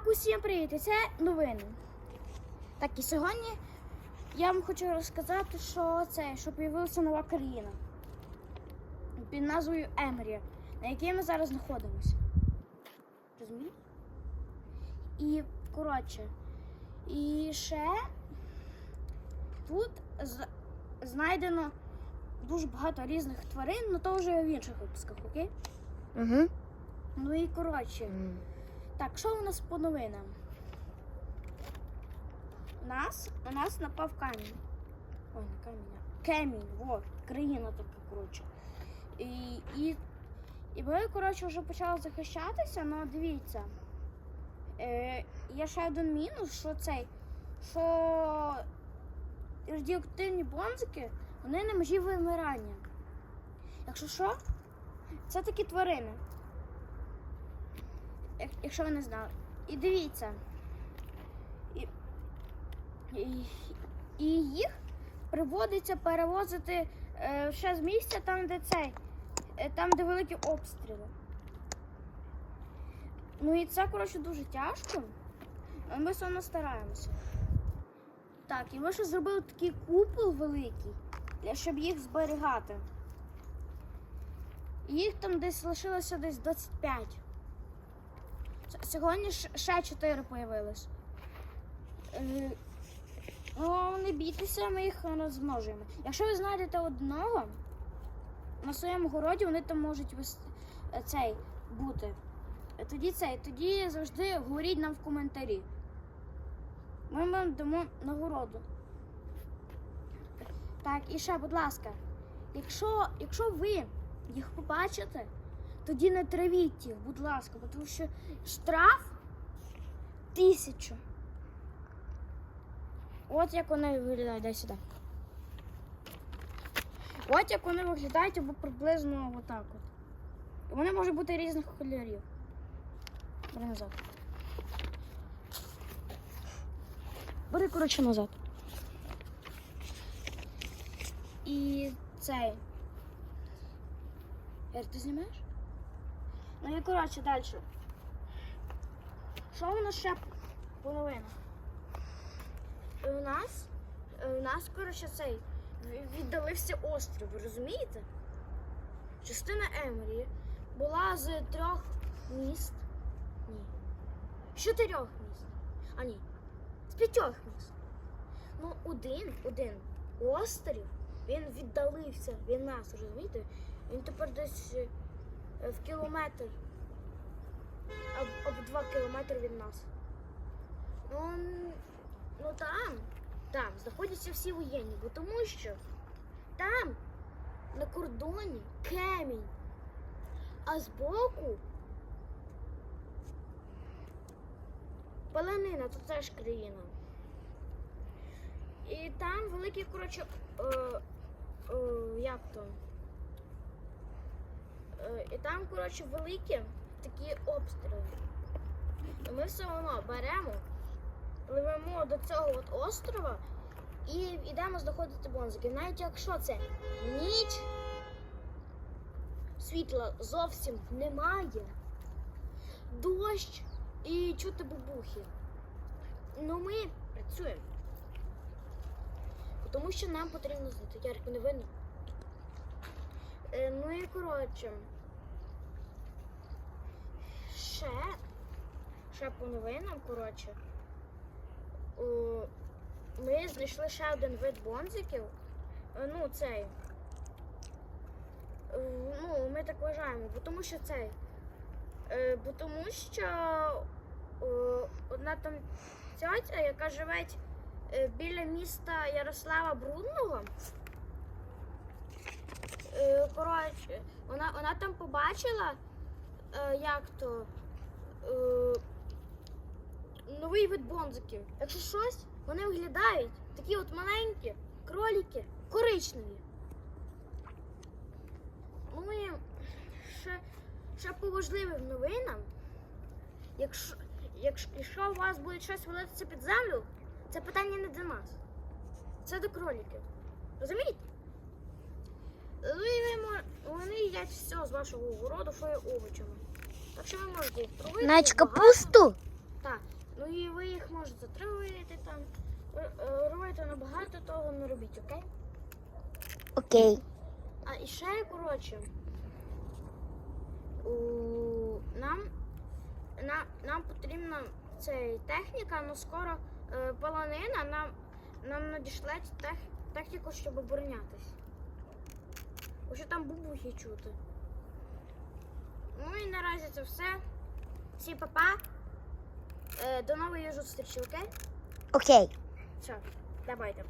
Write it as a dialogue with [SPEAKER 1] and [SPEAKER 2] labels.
[SPEAKER 1] Так, усім привіт! Це новини. Так, і сьогодні я вам хочу розказати, що це, що появилася нова країна під назвою Емрія, на якій ми зараз знаходимося. Розумієте? І, коротше, і ще тут знайдено дуже багато різних тварин, але то вже в інших випусках, окей?
[SPEAKER 2] Угу.
[SPEAKER 1] Ну і коротше. Так, що у нас по новинам? У нас, у нас напав камінь. Ой, не камінь, кемінь, вот, країна така, коротше. І, і, і ми, коротше, вже почали захищатися, але дивіться. Е, є ще один мінус, що цей, що радіоактивні бонзики, вони на межі вимирання. Якщо що, це такі тварини якщо ви не знали. І дивіться. І, і, і їх приводиться перевозити е, ще з місця там, де цей, е, там, де великі обстріли. Ну і це, коротше, дуже тяжко. Ми все одно стараємося. Так, і ми ще зробили такий купол великий, щоб їх зберігати. Їх там десь лишилося десь 25. Сьогодні ще чотири появилось. Е, Ну, не бійтеся, ми їх розмножуємо. Якщо ви знайдете одного на своєму городі, вони там можуть е, цей бути. Е, Тоді цей, тоді завжди говоріть нам в коментарі. Ми вам дамо нагороду. Так, і ще, будь ласка, якщо, якщо ви їх побачите, тоді не травіть їх, будь ласка, тому що штраф тисячу. От як вони виглядають, дай сюди. От як вони виглядають або приблизно отак от. І вони можуть бути різних кольорів. Бери назад. Бери, коротше, назад. І цей. Ер, ти знімаєш? Ну і коротше далі. Що у нас ще половина? У нас, е, у нас, коротше, цей віддалився острів, розумієте? Частина Емрії була з трьох міст. Ні. З чотирьох міст. А ні. З п'ятьох міст. Ну, один, один острів, він віддалився від нас, розумієте? Він тепер десь е, в кілометр. Або два кілометри від нас. Ну, ну там, там знаходяться всі воєнні, бо тому що там на кордоні кемінь, а збоку Паленина, то теж країна. І там великі, коротше, е, е, як то? Е, і там, коротше, великі такі обстріли. І ми все одно беремо, пливемо до цього от острова і йдемо знаходити бонзики. Навіть якщо це ніч, світла зовсім немає, дощ і чути бубухи. Ну ми працюємо. Тому що нам потрібно не видно. Е, ну і коротше. Ще, ще по новинам, коротше. Ми знайшли ще один вид бонзиків. Е, Ну, цей. Е, Ну, ми так вважаємо, бо тому що цей. Е, Бо тому що одна там тьотя, яка живе е, біля міста Ярослава Брудного. Коротше, вона, вона там побачила, е, як то е, новий вид бонзиків. Якщо щось, вони виглядають такі от маленькі кроліки, коричневі. Ну і ще, ще по важливим новинам, якщо, якщо у вас буде щось валитися під землю, це питання не до нас. Це до кроліків. Розумієте? Ну і ви мо- вони їдять все з вашого городу, що є овочами. Так що ви можете їх.
[SPEAKER 2] Навіть
[SPEAKER 1] багато.
[SPEAKER 2] капусту.
[SPEAKER 1] Так. і ви їх можете травити там, е, робити набагато того не робіть, окей?
[SPEAKER 2] Окей.
[SPEAKER 1] А і ще, коротше, у, нам, на, нам потрібна ця техніка, але скоро е, полонина нам, нам надішлеть тех, техніку, щоб оборонятись. Що там бубухи чути. Ну і наразі це все. Всі папа. Е, до нової зустрічі, окей?
[SPEAKER 2] Окей.
[SPEAKER 1] Все, давайте.